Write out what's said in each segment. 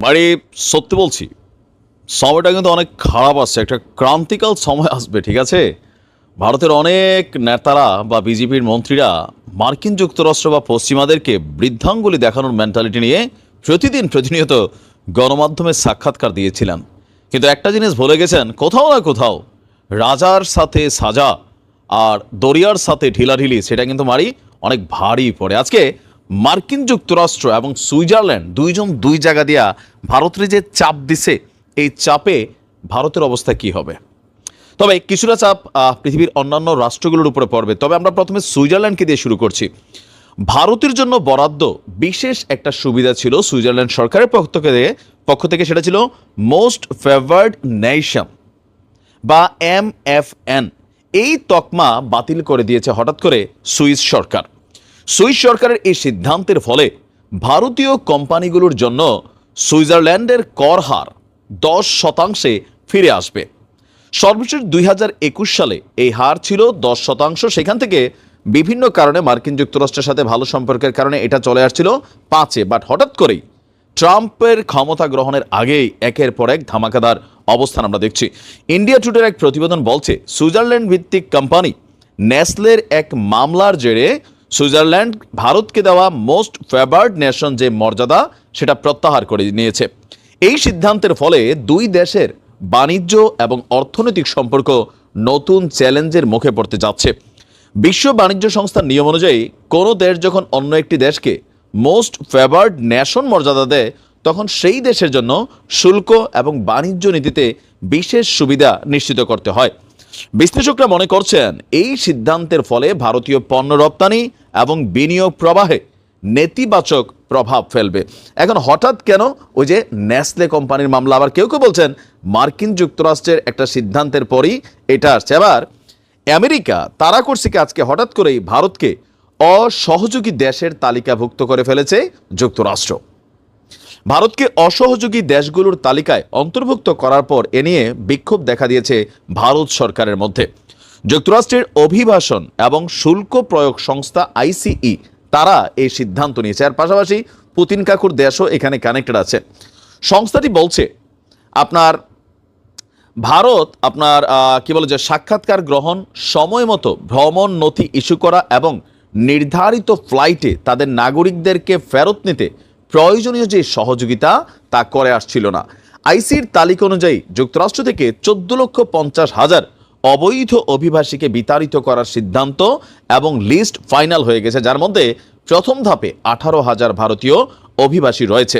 মানে সত্যি বলছি, সময়টা কিন্তু অনেক খারাপ আসছে। একটা ক্রান্তিকাল সময় আসবে, ঠিক আছে? ভারতের অনেক নেতারা বা বিজেপির মন্ত্রীরা মার্কিন যুক্তরাষ্ট্র বা পশ্চিমাদেরকে বৃদ্ধাঙ্গুলি দেখানোর মেন্টালিটি নিয়ে প্রতিদিন প্রতিনিয়ত গণমাধ্যমে সাক্ষাৎকার দিয়েছিলেন। কিন্তু একটা জিনিস ভুলে গেছেন, কোথাও না কোথাও রাজার সাথে সাজা আর দরিয়ার সাথে ঢিলাঢিলি, সেটা কিন্তু মারি অনেক ভারী পড়ে। আজকে মার্কিন যুক্তরাষ্ট্র এবং সুইজারল্যান্ড দুইজন দুই জায়গা দিয়া ভারতের যে চাপ দিছে, এই চাপে ভারতের অবস্থা কি হবে? তবে কিছুটা চাপ পৃথিবীর অন্যান্য রাষ্ট্রগুলোর উপরে পড়বে। তবে আমরা প্রথমে সুইজারল্যান্ডকে দিয়ে শুরু করছি। ভারতের জন্য বরাদ্দ বিশেষ একটা সুবিধা ছিল সুইজারল্যান্ড সরকারের পক্ষ থেকে পক্ষ থেকে সেটা ছিল মোস্ট ফেভার্ড নেশন বা এম এফ এন এই তকমা বাতিল করে দিয়েছে হঠাৎ করে সুইস সরকার। সুইস সরকারের এই সিদ্ধান্তের ফলে ভারতীয় কোম্পানিগুলোর জন্য সুইজারল্যান্ডের কর হার দশ শতাংশে ফিরে আসবে। সর্বশেষ দুই হাজার একুশ সালে এই হার ছিল দশ শতাংশ। সেখান থেকে বিভিন্ন কারণে মার্কিন যুক্তরাষ্ট্রের সাথে ভালো সম্পর্কের কারণে এটা চলে আসছিল পাঁচে। বাট হঠাৎ করেই ট্রাম্পের ক্ষমতা গ্রহণের আগেই একের পর এক ধামাকাদার অবস্থান আমরা দেখছি। ইন্ডিয়া টুডের এক প্রতিবেদন বলছে সুইজারল্যান্ড ভিত্তিক কোম্পানি নেসলের এক মামলার জেরে সুইজারল্যান্ড ভারতকে দেওয়া মোস্ট ফেভার্ড নেশন যে মর্যাদা, সেটা প্রত্যাহার করে নিয়েছে। এই সিদ্ধান্তের ফলে দুই দেশের বাণিজ্য এবং অর্থনৈতিক সম্পর্ক নতুন চ্যালেঞ্জের মুখে পড়তে যাচ্ছে। বিশ্ব বাণিজ্য সংস্থার নিয়ম অনুযায়ী, কোনো দেশ যখন অন্য একটি দেশকে মোস্ট ফেভার্ড ন্যাশন মর্যাদা দেয়, তখন সেই দেশের জন্য শুল্ক এবং বাণিজ্য নীতিতে বিশেষ সুবিধা নিশ্চিত করতে হয়। বিশ্লেষকরা মনে করছেন, এই সিদ্ধান্তের ফলে ভারতীয় পণ্য রপ্তানি এবং বিনিয়োগ প্রবাহে নেতিবাচক প্রভাব ফেলবে। এখন হঠাৎ কেন ওই যে নেসলে কোম্পানির মামলা? আবার কেউ কেউ বলছেন, মার্কিন যুক্তরাষ্ট্রের একটা সিদ্ধান্তের পরই এটা আসছে। আবার আমেরিকা তারা করছে আজকে হঠাৎ করেই ভারতকে অসহযোগী দেশের তালিকাভুক্ত করে ফেলেছে যুক্তরাষ্ট্র। ভারতকে অসহযোগী দেশগুলোর তালিকায় অন্তর্ভুক্ত করার পর এ নিয়ে বিক্ষোভ দেখা দিয়েছে ভারত সরকারের মধ্যে। যুক্তরাষ্ট্রের অভিবাসন এবং শুল্ক প্রয়োগ সংস্থা আইসিই, তারা এই সিদ্ধান্ত নিয়েছে। আর পাশাপাশি পুতিন কাকুর দেশও এখানে কানেক্টেড আছে। সংস্থাটি বলছে, আপনার ভারত আপনার কি বলে যে, সাক্ষাৎকার গ্রহণ সময় মতো ভ্রমণ নথি ইস্যু করা এবং নির্ধারিত ফ্লাইটে তাদের নাগরিকদেরকে ফেরত নিতে প্রয়োজনীয় যে সহযোগিতা তা করে আসছিল না। আইসির তালিকা অনুযায়ী যুক্তরাষ্ট্র থেকে চোদ্দ লক্ষ পঞ্চাশ হাজার অবৈধ অভিবাসীকে বিতাড়িত করার সিদ্ধান্ত এবং লিস্ট ফাইনাল হয়ে গেছে, যার মধ্যে প্রথম ধাপে আঠারো হাজার ভারতীয় অভিবাসী রয়েছে।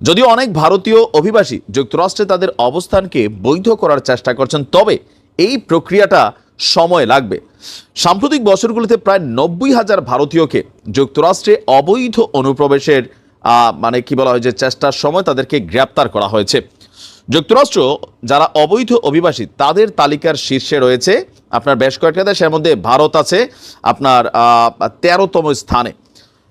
যদিও অনেক ভারতীয় অভিবাসী যুক্তরাষ্ট্রে তাদের অবস্থানকে বৈধ করার চেষ্টা করছেন, তবে এই প্রক্রিয়াটা সময় লাগবে। সাম্প্রতিক বছরগুলিতে প্রায় নব্বই হাজার ভারতীয়কে যুক্তরাষ্ট্রে অবৈধ অনুপ্রবেশের মানে কি বলা হয় যে চেষ্টার সময় তাদেরকে গ্রেপ্তার করা হয়েছে। যুক্তরাষ্ট্র, যারা অবৈধ অভিবাসী, তাদের তালিকার শীর্ষে রয়েছে আপনার বেশ কয়েকটা দেশের মধ্যে ভারত আছে, আপনার তেরোতম স্থানে।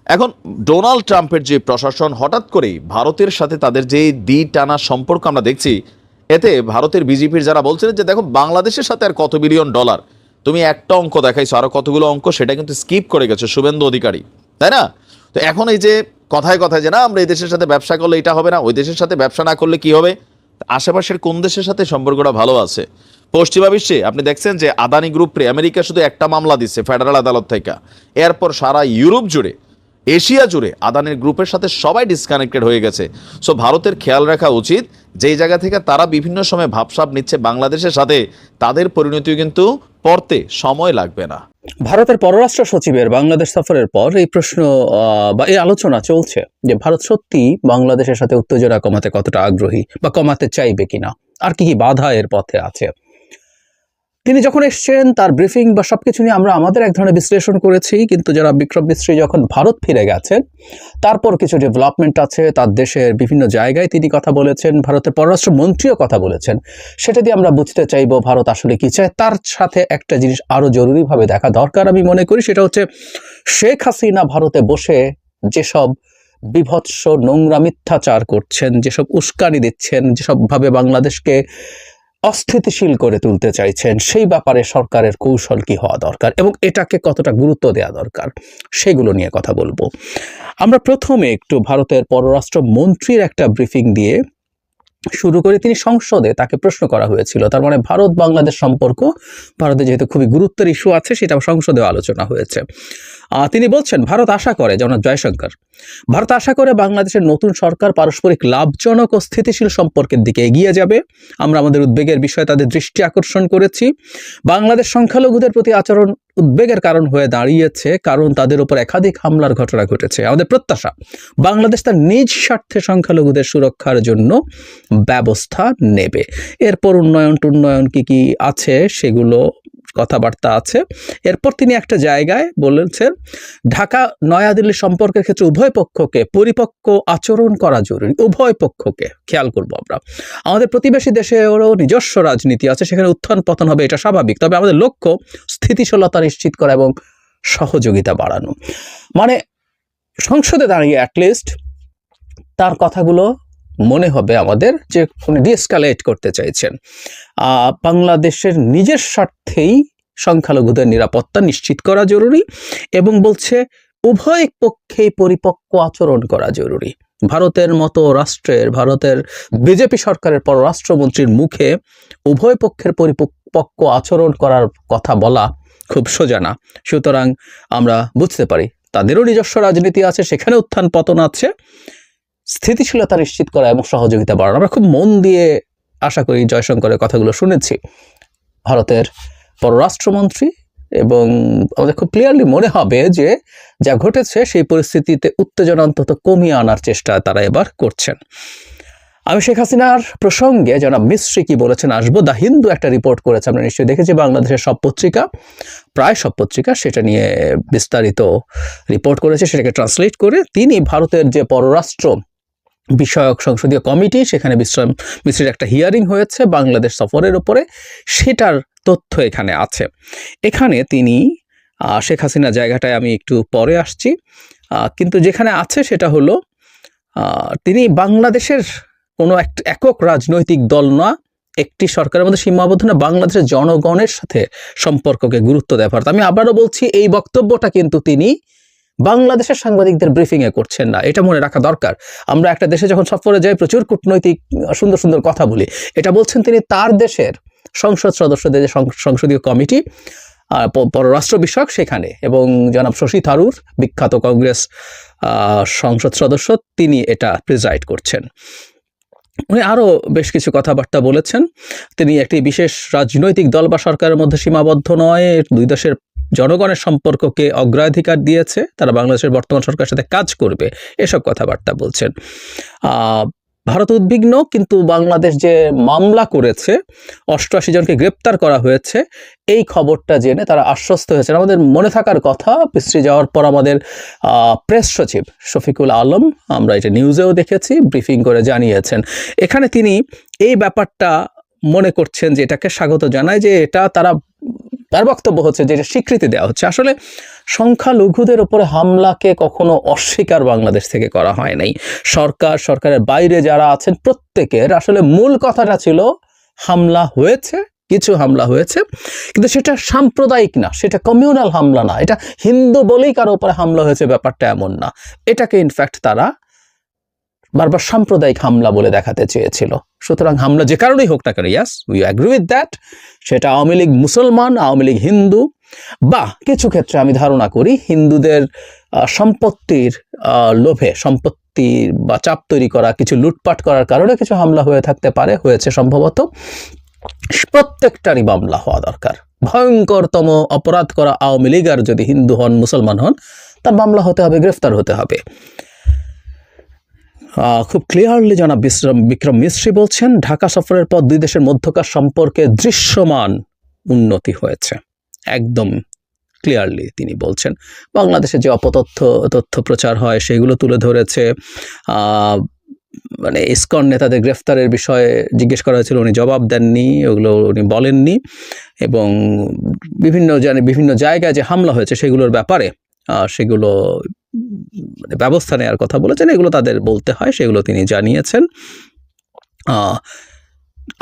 এখন, ডোনাল্ড ট্রাম্পের যে প্রশাসন, হঠাৎ করেই ভারতের সাথে তাদের যে দ্বি টানা সম্পর্ক আমরা দেখছি, এতে ভারতের বিজেপির যারা বলছিলেন যে, দেখো, বাংলাদেশের সাথে আর কত বিলিয়ন ডলার? তুমি একটা অঙ্ক দেখাইছো, আরও কতগুলো অঙ্ক, সেটা কিন্তু স্কিপ করে গেছে, শুভেন্দু অধিকারী। তাই না? তো এখন এই যে কথায় কথায় যে না, আমরা এই দেশের সাথে ব্যবসা করলে এটা হবে না, ওই দেশের সাথে ব্যবসা না করলে কি হবে? আশেপাশের কোন দেশের সাথে সম্পর্কটা ভালো আছে? পশ্চিমা বিশ্বে আপনি দেখছেন যে আদানি গ্রুপে আমেরিকা শুধু একটা মামলা দিচ্ছে ফেডারেল আদালত থেকে। এরপর সারা ইউরোপ জুড়ে, এশিয়া জুড়ে আদানির গ্রুপের সাথে সবাই ডিসকানেক্টেড হয়ে গেছে। সো ভারতের খেয়াল রাখা উচিত, যেই জায়গা থেকে তারা বিভিন্ন সময় ভাবসাব নিচ্ছে বাংলাদেশের সাথে, তাদের পরিণতিও কিন্তু পড়তে সময় লাগবে না। ভারতের পররাষ্ট্র সচিবের বাংলাদেশ সফরের পর এই প্রশ্ন বা এই আলোচনা চলছে যে ভারত সত্যি বাংলাদেশের সাথে উত্তেজনা কমাতে কতটা আগ্রহী বা কমাতে চাইবে কিনা? আর কি কি বাধা এর পথে আছে? তিনি যখন এসছেন, তার ব্রিফিং বা সব কিছু নিয়ে আমরা আমাদের এক ধরনের বিশ্লেষণ করেছি। কিন্তু যারা বিক্রম মিস্ত্রি যখন ভারত ফিরে গেছেন, তারপর কিছু ডেভেলপমেন্ট আছে, তার দেশের বিভিন্ন জায়গায় তিনি কথা বলেছেন, ভারতের পররাষ্ট্রমন্ত্রীও কথা বলেছেন। সেটা দিয়ে আমরা বুঝতে চাইব ভারত আসলে কী চায়। তার সাথে একটা জিনিস আরও জরুরিভাবে দেখা দরকার আমি মনে করি, সেটা হচ্ছে শেখ হাসিনা ভারতে বসে যেসব বিভৎস নোংরা মিথ্যাচার করছেন, যেসব উস্কানি দিচ্ছেন, যেসবভাবে বাংলাদেশকে অস্থিতিশীল করে তুলতে চাইছেন, সেই ব্যাপারে সরকারের কৌশল কি হওয়া দরকার এবং এটাকে কতটা গুরুত্ব দেওয়া দরকার, সেগুলো নিয়ে কথা বলব। আমরা প্রথমে একটু ভারতের পররাষ্ট্র মন্ত্রীর একটা ব্রিফিং দিয়ে শুরু করে তিনি সংসদে তাকে প্রশ্ন করা হয়েছিল। তার মানে ভারত বাংলাদেশ সম্পর্ক ভারতে যেহেতু খুবই গুরুত্বের ইস্যু আছে, সেটা সংসদে আলোচনা হয়েছে। তিনি বলছেন, ভারত আশা করে যেমন জয়শঙ্কর, ভারত আশা করে বাংলাদেশের নতুন সরকার পারস্পরিক লাভজনক ও স্থিতিশীল সম্পর্কের দিকে এগিয়ে যাবে। আমরা আমাদের উদ্বেগের বিষয়ে তাদের দৃষ্টি আকর্ষণ করেছি। বাংলাদেশ সংখ্যালঘুদের প্রতি আচরণ উদ্বেগের কারণ হয়ে দাঁড়িয়েছে কারণ তাদের উপর একাধিক হামলার ঘটনা ঘটেছে। আমাদের প্রত্যাশা, বাংলাদেশ তার নিজ স্বার্থে সংখ্যালঘুদের সুরক্ষার জন্য ব্যবস্থা নেবে। এরপর উন্নয়ন টুন্নয়ন কি কি আছে সেগুলো কথাবার্তা আছে। এরপর তিনি একটা জায়গায় বলেছেন ঢাকা নয়াদিল্লি সম্পর্কের ক্ষেত্রে উভয় পক্ষকে পরিপক্ক আচরণ করা জরুরি। উভয় পক্ষকে। খেয়াল করব আমরা। আমাদের প্রতিবেশী দেশেরও নিজস্ব রাজনীতি আছে, সেখানে উত্থান পতন হবে, এটা স্বাভাবিক। তবে আমাদের লক্ষ্য স্থিতিশীলতা নিশ্চিত করা এবং সহযোগিতা বাড়ানো। মানে সংসদে দাঁড়িয়ে অ্যাটলিস্ট তার কথাগুলো মনে হবে আমাদের যে উনি ডিএসকালেট করতে চাইছেন। বাংলাদেশের নিজের স্বার্থেই সংখ্যালঘুদের নিরাপত্তা নিশ্চিত করা জরুরি এবং বলছে উভয় পক্ষেই পরিপক্ক আচরণ করা জরুরি। ভারতের মতো রাষ্ট্রের, ভারতের বিজেপি সরকারের পররাষ্ট্রমন্ত্রীর মুখে উভয় পক্ষের পরিপক্ক আচরণ করার কথা বলা খুব সোজা না। সুতরাং আমরা বুঝতে পারি, তাদেরও নিজস্ব রাজনীতি আছে, সেখানে উত্থান পতন আছে। স্থিতিশীলতা নিশ্চিত করা এবং সহযোগিতা বাড়ানো। আমরা খুব মন দিয়ে আশা করি জয়শঙ্করের কথাগুলো শুনেছি। ভারতের পররাষ্ট্রমন্ত্রী এবং আমাদের খুব ক্লিয়ারলি মনে হবে যে যা ঘটেছে, সেই পরিস্থিতিতে উত্তেজনা অন্তত কমিয়ে আনার চেষ্টা তারা এবার করছেন। আমি শেখ হাসিনার প্রসঙ্গে জনাব মিশ্রি কি বলেছেন আসব। দা হিন্দু একটা রিপোর্ট করেছে, আমরা নিশ্চয়ই দেখেছি। বাংলাদেশের সব পত্রিকা, প্রায় সব পত্রিকা সেটা নিয়ে বিস্তারিত রিপোর্ট করেছে, সেটাকে ট্রান্সলেট করে তিনি ভারতের যে পররাষ্ট্র বিষয়ক সংসদীয় কমিটি, সেখানে বিশ্রাম মিশ্রের একটা হিয়ারিং হয়েছে বাংলাদেশ সফরের উপরে। সেটার তথ্য এখানে আছে। এখানে তিনি শেখ হাসিনা জায়গাটায় আমি একটু পরে আসছি। কিন্তু যেখানে আছে সেটা হলো তিনি বাংলাদেশের কোনো এক, একক রাজনৈতিক দল না, একটি সরকারের মধ্যে সীমাবদ্ধ না, বাংলাদেশের জনগণের সাথে সম্পর্ককে গুরুত্ব দেওয়া ভারত আমি আবারও বলছি, এই বক্তব্যটা কিন্তু তিনি বাংলাদেশের সাংবাদিকদের ব্রিফিং এ করছেন না, এটা মনে রাখা দরকার। আমরা একটা দেশে যখন সফরে যাই, প্রচুর কূটনৈতিক, সুন্দর সুন্দর কথা বলি। এটা বলছেন তিনি তার দেশের সংসদ সদস্যদের যে সংসদীয় কমিটি পররাষ্ট্র বিষয়ক সেখানে। এবং জনাব শশী থারুর বিখ্যাত কংগ্রেস সংসদ সদস্য, তিনি এটা প্রিজাইড করছেন। উনি আরও বেশ কিছু কথাবার্তা বলেছেন। তিনি একটি বিশেষ রাজনৈতিক দল বা সরকারের মধ্যে সীমাবদ্ধ নয়, দুই দেশের জনগণের সম্পর্ককে অগ্রাধিকার দিয়েছে, তারা বাংলাদেশের বর্তমান সরকারের সাথে কাজ করবে, এসব কথাবার্তা বলছেন। ভারত উদ্বিগ্ন, কিন্তু বাংলাদেশ যে মামলা করেছে, অষ্টআশি জনকে গ্রেপ্তার করা হয়েছে, এই খবরটা জেনে তারা আশ্বস্ত হয়েছেন। আমাদের মনে থাকার কথা পিস্ত্রি যাওয়ার পর আমাদের প্রেস সচিব শফিকুল আলম, আমরা এটা নিউজেও দেখেছি, ব্রিফিং করে জানিয়েছেন। এখানে তিনি এই ব্যাপারটা মনে করছেন যে এটাকে স্বাগত জানায় যে এটা তারা তার বক্তব্য হচ্ছে যে স্বীকৃতি দেওয়া হচ্ছে। আসলে সংখ্যালঘুদের উপরে হামলাকে কখনো অস্বীকার বাংলাদেশ থেকে করা হয় নাই। সরকার, সরকারের বাইরে যারা আছেন প্রত্যেকের আসলে মূল কথাটা ছিল, হামলা হয়েছে, কিছু হামলা হয়েছে, কিন্তু সেটা সাম্প্রদায়িক না, সেটা কমিউনাল হামলা না। এটা হিন্দু বলেই কারও উপরে হামলা হয়েছে, ব্যাপারটা এমন না। এটাকে ইনফ্যাক্ট তারা বারবার সাম্প্রদায়িক হামলা বলে দেখাতে চেয়েছিল। সুতরাং হামলা যে কারণেই হোক না কেন yes we agree with that সেটা আওয়ামী লীগ মুসলমান, আওয়ামী লীগ হিন্দু। বা কিছু ক্ষেত্রে আমি ধারণা করি হিন্দুদের সম্পত্তির লোভে, সম্পত্তি বা চাপ তৈরি করা, কিছু লুটপাট করার কারণে কিছু হামলা হয়ে থাকতে পারে, হয়েছে সম্ভবত। প্রত্যেকটারই মামলা হওয়া দরকার। ভয়ঙ্করতম অপরাধ করা আওয়ামী লীগ আর যদি হিন্দু হন, মুসলমান হন, তার মামলা হতে হবে, গ্রেফতার হতে হবে। খুব ক্লিয়ারলি জনাব বিশ্রাম, বিক্রম মিশ্রি বলছেন, ঢাকা সফরের পর দুই দেশের মধ্যকার সম্পর্কে দৃশ্যমান উন্নতি হয়েছে। একদম ক্লিয়ারলি তিনি বলছেন। বাংলাদেশে যে অপতথ্য, তথ্য প্রচার হয়, সেগুলো তুলে ধরেছে মানে ইসকন নেতাদের গ্রেফতারের বিষয়ে জিজ্ঞেস করা হয়েছিল, উনি জবাব দেননি, ওগুলো উনি বলেননি এবং বিভিন্ন জানে, বিভিন্ন জায়গায় যে হামলা হয়েছে, সেগুলোর ব্যাপারে সেগুলো মানে ব্যবস্থা নেওয়ার কথা বলেছেন, এগুলো তাদের বলতে হয়, সেগুলো তিনি জানিয়েছেন।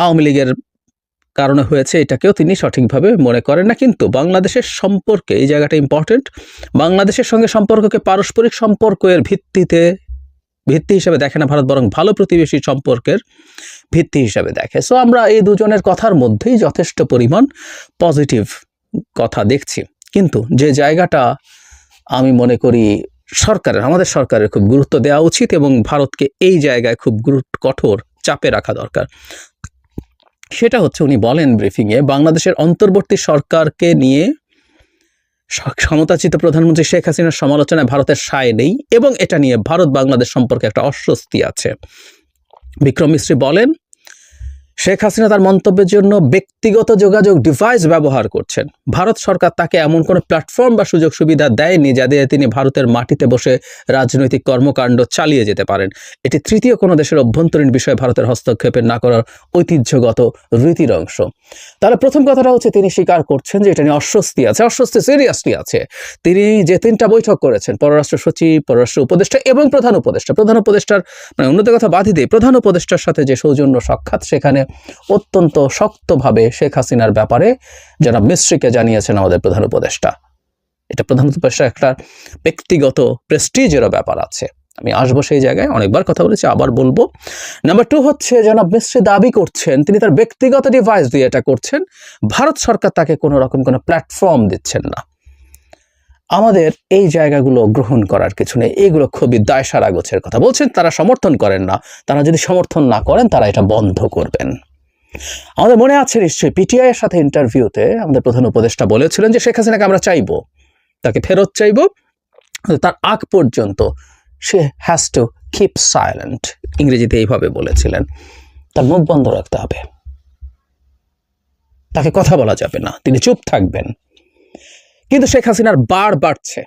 আওয়ামী লীগের কারণে হয়েছে এটাকেও তিনি সঠিকভাবে মনে করেন না, কিন্তু বাংলাদেশের সম্পর্কে এই জায়গাটা ইম্পর্টেন্ট বাংলাদেশের সঙ্গে সম্পর্ককে পারস্পরিক সম্পর্কের ভিত্তিতে, ভিত্তি হিসেবে দেখে না ভারত, বরং ভালো প্রতিবেশী সম্পর্কের ভিত্তি হিসেবে দেখে। সো আমরা এই দুজনের কথার মধ্যেই যথেষ্ট পরিমাণ পজিটিভ কথা দেখছি। কিন্তু যে জায়গাটা আমি মনে করি সরকারের, আমাদের সরকারের খুব গুরুত্ব দেওয়া উচিত এবং ভারতকে এই জায়গায় খুব গুরুত্ব কঠোর চাপে রাখা দরকার। সেটা হচ্ছে উনি বলেন ব্রিফিংয়ে, বাংলাদেশের অন্তর্বর্তী সরকারকে নিয়ে স- ক্ষমতাচ্যুত প্রধানমন্ত্রী শেখ হাসিনার সমালোচনায় ভারতের সায় নেই এবং এটা নিয়ে ভারত বাংলাদেশ সম্পর্কে একটা অস্বস্তি আছে। বিক্রম মিশ্রী বলেন শেখ হাসিনা তার মন্তব্যের জন্য ব্যক্তিগত যোগাযোগ ডিভাইস ব্যবহার করছেন। ভারত সরকার তাকে এমন কোনো প্ল্যাটফর্ম বা সুযোগ সুবিধা দেয়নি যা দিয়ে তিনি ভারতের মাটিতে বসে রাজনৈতিক কর্মকাণ্ড চালিয়ে যেতে পারেন। এটি তৃতীয় কোনো দেশের অভ্যন্তরীণ বিষয়ে ভারতের হস্তক্ষেপের না করার ঐতিহ্যগত রীতির অংশ। তাহলে প্রথম কথাটা হচ্ছে, তিনি স্বীকার করছেন যে এটা নিয়ে অস্বস্তি আছে, অস্বস্তি সিরিয়াসলি আছে। তিনি যে তিনটা বৈঠক করেছেন, পররাষ্ট্র সচিব, পররাষ্ট্র উপদেষ্টা এবং প্রধান উপদেষ্টা, প্রধান উপদেষ্টার মানে অন্যদের কথা বাদই দিয়ে প্রধান উপদেষ্টার সাথে যে সৌজন্য সাক্ষাৎ সেখানে অত্যন্ত শক্তভাবে শেখ হাসিনার ব্যাপারে জনাব মিস্ত্রিকে জানিয়েছেন আমাদের প্রধান উপদেষ্টা। এটা প্রধান উপদেষ্টা একটা ব্যক্তিগত প্রেস্টিজেরও ব্যাপার আছে। আমি আসব সেই জায়গায়, অনেকবার কথা বলেছি, আবার বলব। নাম্বার টু হচ্ছে, জনাব মিস্ত্রি দাবি করছেন, তিনি তার ব্যক্তিগত ডিভাইস দিয়ে এটা করছেন। ভারত সরকার তাকে কোনো রকম কোনো প্ল্যাটফর্ম দিচ্ছেন না। আমাদের এই জায়গাগুলো গ্রহণ করার কিছু নেই। এগুলো খুবই দায়সারা গোছের কথা। বলছেন, তারা সমর্থন করেন না। তারা যদি সমর্থন না করেন, তারা এটা বন্ধ করবেন। আমাদের মনে আছে নিশ্চয়ই পিটিআই এর সাথে ইন্টারভিউতে আমাদের প্রধান উপদেষ্টা বলেছিলেন যে শেখ হাসিনাকে আমরা চাইব, তাকে ফেরত চাইব তার আগ পর্যন্ত সে হ্যাজ টু কিপ সাইলেন্ট ইংরেজিতে এইভাবে বলেছিলেন। তার মুখ বন্ধ রাখতে হবে। তাকে কথা বলা যাবে না। তিনি চুপ থাকবেন। কিন্তু শেখ হাসিনার বার বাড়ছে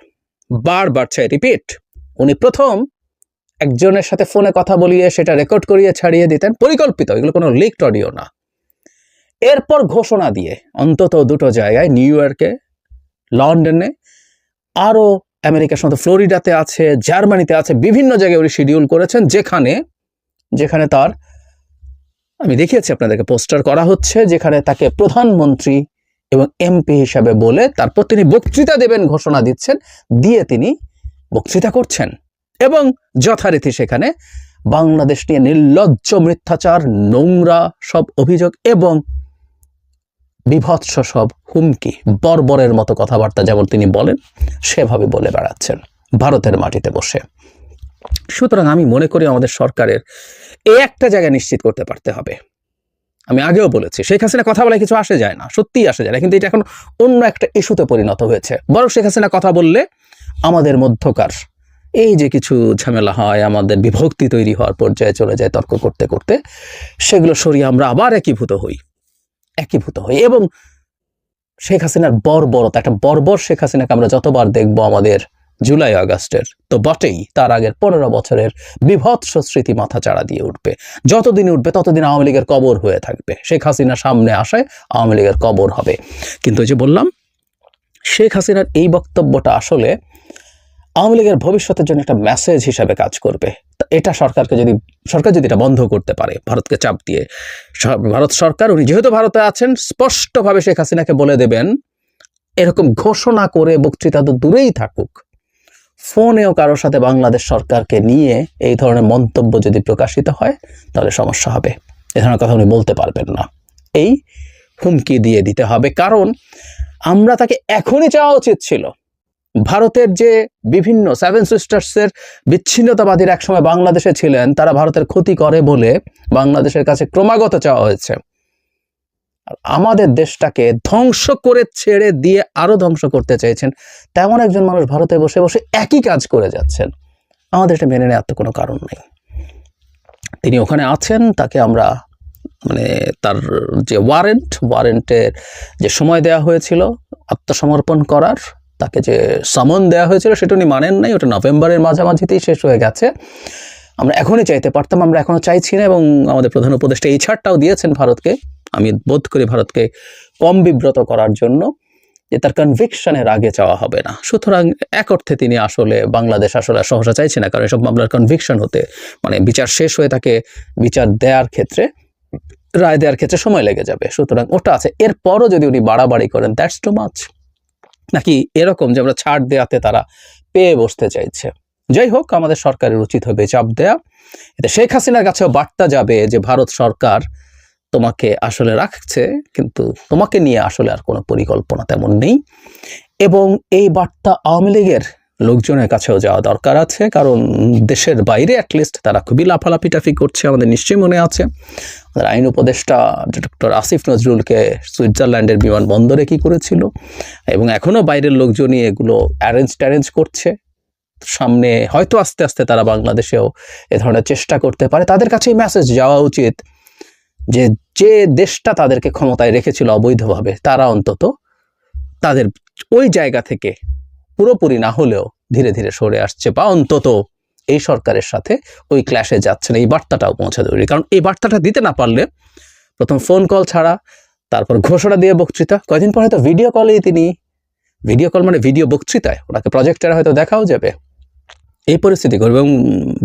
বার বাড়ছে রিপিট উনি প্রথম একজনের সাথে ফোনে কথা বলিয়ে সেটা রেকর্ড করিয়ে ছাড়িয়ে দিতেন, পরিকল্পিত, এগুলো কোনো লিকড অডিও না। এরপর ঘোষণা দিয়ে অন্তত দুটো জায়গায়, নিউ ইয়র্কে, লন্ডনে আরও আমেরিকার সাথে ফ্লোরিডাতে আছে, জার্মানিতে আছে, বিভিন্ন জায়গায় উনি শিডিউল করেছেন, যেখানে যেখানে তার, আমি দেখিয়েছি আপনাদেরকে, পোস্টার করা হচ্ছে, যেখানে তাকে প্রধানমন্ত্রী এবং এমপি হিসাবে বলে তারপর তিনি বক্তৃতা দেবেন, ঘোষণা দিচ্ছেন, দিয়ে তিনি বক্তৃতা করছেন। এবং যথারীতি সেখানে বাংলাদেশ নিয়ে নির্লজ্জ মিথ্যাচার, নোংরা সব অভিযোগ এবং বিভৎস সব হুমকি, বর্বরের মতো কথাবার্তা যেমন তিনি বলেন, সেভাবে বলে বেড়াচ্ছেন ভারতের মাটিতে বসে। সুতরাং আমি মনে করি আমাদের সরকারের এ একটা জায়গা নিশ্চিত করতে পারতে হবে। আমি আগেও বলেছি, শেখ হাসিনা কথা বলে কিছু আসে যায় না, সত্যিই আসে যায় না, কিন্তু এটা এখন অন্য একটা ইস্যুতে পরিণত হয়েছে। বরং শেখ হাসিনা কথা বললে আমাদের মধ্যকার এই যে কিছু ঝামেলা হয়, আমাদের বিভক্তি তৈরি হওয়ার পর্যায়ে চলে যায় তর্ক করতে করতে, সেগুলো সরিয়ে আমরা আবার একীভূত হই একীভূত হই। এবং শেখ হাসিনার বর্বরতা, একটা বর্বর শেখ হাসিনাকে আমরা যতবার দেখব আমাদের জুলাই, আগস্টের। তো বটেই তার আগের পনেরো বছরের বিভৎস স্মৃতি মাথা চাড়া দিয়ে উঠবে। যতদিন উঠবে, ততদিন আওয়ামী লীগের কবর হয়ে থাকবে। শেখ হাসিনা সামনে আসায় আওয়ামী লীগের কবর হবে। কিন্তু যে বললাম, শেখ হাসিনার এই বক্তব্যটা আসলে আওয়ামী লীগের ভবিষ্যতের জন্য একটা মেসেজ হিসাবে কাজ করবে। এটা সরকারকে যদি, সরকার যদি এটা বন্ধ করতে পারে, ভারতকে চাপ দিয়ে ভারত সরকার, উনি যেহেতু ভারতে আছেন, স্পষ্টভাবে শেখ হাসিনাকে বলে দেবেন, এরকম ঘোষণা করে বক্তৃতা তো দূরেই থাকুক। ফোনেও কারোর সাথে বাংলাদেশ সরকারকে নিয়ে এই ধরনের মন্তব্য যদি প্রকাশিত হয়, তাহলে সমস্যা হবে। এ ধরনের কথা উনি বলতে পারবেন না। এই হুমকি দিয়ে দিতে হবে। কারণ আমরা তাকে এখনই চাওয়া উচিত ছিল। ভারতের যে বিভিন্ন সেভেন সিস্টার্সের বিচ্ছিন্নতাবাদীর একসময় বাংলাদেশে ছিলেন, তারা ভারতের ক্ষতি করে বলে বাংলাদেশের কাছে ক্রমাগত চাওয়া হয়েছে। আর আমাদের দেশটাকে ধ্বংস করে ছেড়ে দিয়ে আরও ধ্বংস করতে চাইছেন, তেমন একজন মানুষ ভারতে বসে বসে একই কাজ করে যাচ্ছেন। আমাদের এটা মেনে নেওয়ার তো কোনো কারণ নেই। তিনি ওখানে আছেন, তাকে আমরা মানে তার যে ওয়ারেন্ট ওয়ারেন্টের যে সময় দেওয়া হয়েছিল, আত্মসমর্পণ করার, তাকে যে সামন দেওয়া হয়েছিল সেটা উনি মানেন নাই, ওটা নভেম্বরের মাঝামাঝিতেই শেষ হয়ে গেছে। আমরা এখনই চাইতে পারতাম, আমরা এখনও চাইছি না এবং আমাদের প্রধান উপদেষ্টা এই ছাড়টাও দিয়েছেন ভারতকে। আমি বোধ করি ভারতকে কম বিব্রত করার জন্য যে তার কনভিকশনের আগে চাওয়া হবে না। সুতরাং এক অর্থে তিনি আসলে বাংলাদেশ আসলে সহসা চাইছে না, কারণ এসব মামলার কনভিকশন হতে মানে বিচার শেষ হয়ে তাকে বিচার দেওয়ার ক্ষেত্রে, রায় দেওয়ার ক্ষেত্রে সময় লেগে যাবে। সুতরাং ওটা আছে। এরপরও যদি উনি বাড়াবাড়ি করেন দ্যাটস টু মাচ নাকি এরকম যে আমরা ছাড় দেওয়াতে তারা পেয়ে বসতে চাইছে। যাই হোক, আমাদের সরকারের উচিত হবে চাপ দেয়া। এতে শেখ হাসিনার কাছেও বার্তা যাবে যে ভারত সরকার তোমাকে আসলে রাখছে, কিন্তু তোমাকে নিয়ে আসলে আর কোনো পরিকল্পনা তেমন নেই। এবং এই বার্তা আওয়ামী লীগের লোকজনের কাছেও যাওয়া দরকার আছে, কারণ দেশের বাইরে অ্যাটলিস্ট তারা খুবই লাফালাফি টাফি করছে, আমাদের নিশ্চয়ই মনে আছে। আমাদের আইন উপদেষ্টা ডক্টর আসিফ নজরুলকে সুইজারল্যান্ডের বিমানবন্দরে কি করেছিল, এবং এখনও বাইরের লোকজনই এগুলো অ্যারেঞ্জ ট্যারেঞ্জ করছে। সামনে হয়তো আস্তে আস্তে তারা বাংলাদেশেও এ ধরনের চেষ্টা করতে পারে। তাদের কাছে মেসেজ যাওয়া উচিত। যে যে দেশটা তাদেরকে ক্ষমতায় রেখেছিল অবৈধভাবে, তারা অন্তত তাদের ওই জায়গা থেকে পুরোপুরি না হলেও ধীরে ধীরে সরে আসছে বা অন্তত এই সরকারের সাথে ওই ক্ল্যাশে যাচ্ছে না। এই বার্তাটাও পৌঁছা জরুরি। কারণ এই বার্তাটা দিতে না পারলে প্রথম ফোন কল ছাড়া, তারপর ঘোষণা দিয়ে বক্তৃতা কয়দিন পর হয়তো ভিডিও কলেই তিনি। ভিডিও কল মানে ভিডিও বক্তৃতায়, ওনাকে প্রজেক্টরে হয়তো দেখাও যাবে। এই পরিস্থিতি ঘটবে এবং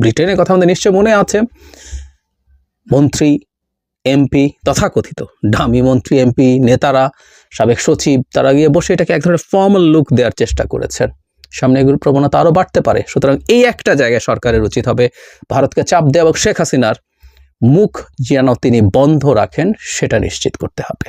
ব্রিটেনের কথা আমাদের নিশ্চয় মনে আছে। মন্ত্রী এমপি তথাকথিত। ডামি মন্ত্রী, এমপি, নেতারা, সাবেক সচিব, তারা গিয়ে বসে এটাকে এক ধরনের ফর্মাল লুক দেওয়ার চেষ্টা করেছেন। সামনে এগুলোর প্রবণতা আরও বাড়তে পারে। সুতরাং এই একটা জায়গায় সরকারের উচিত হবে ভারতকে চাপ দেওয়া এবং শেখ হাসিনার মুখ যেন তিনি বন্ধ রাখেন, সেটা নিশ্চিত করতে হবে।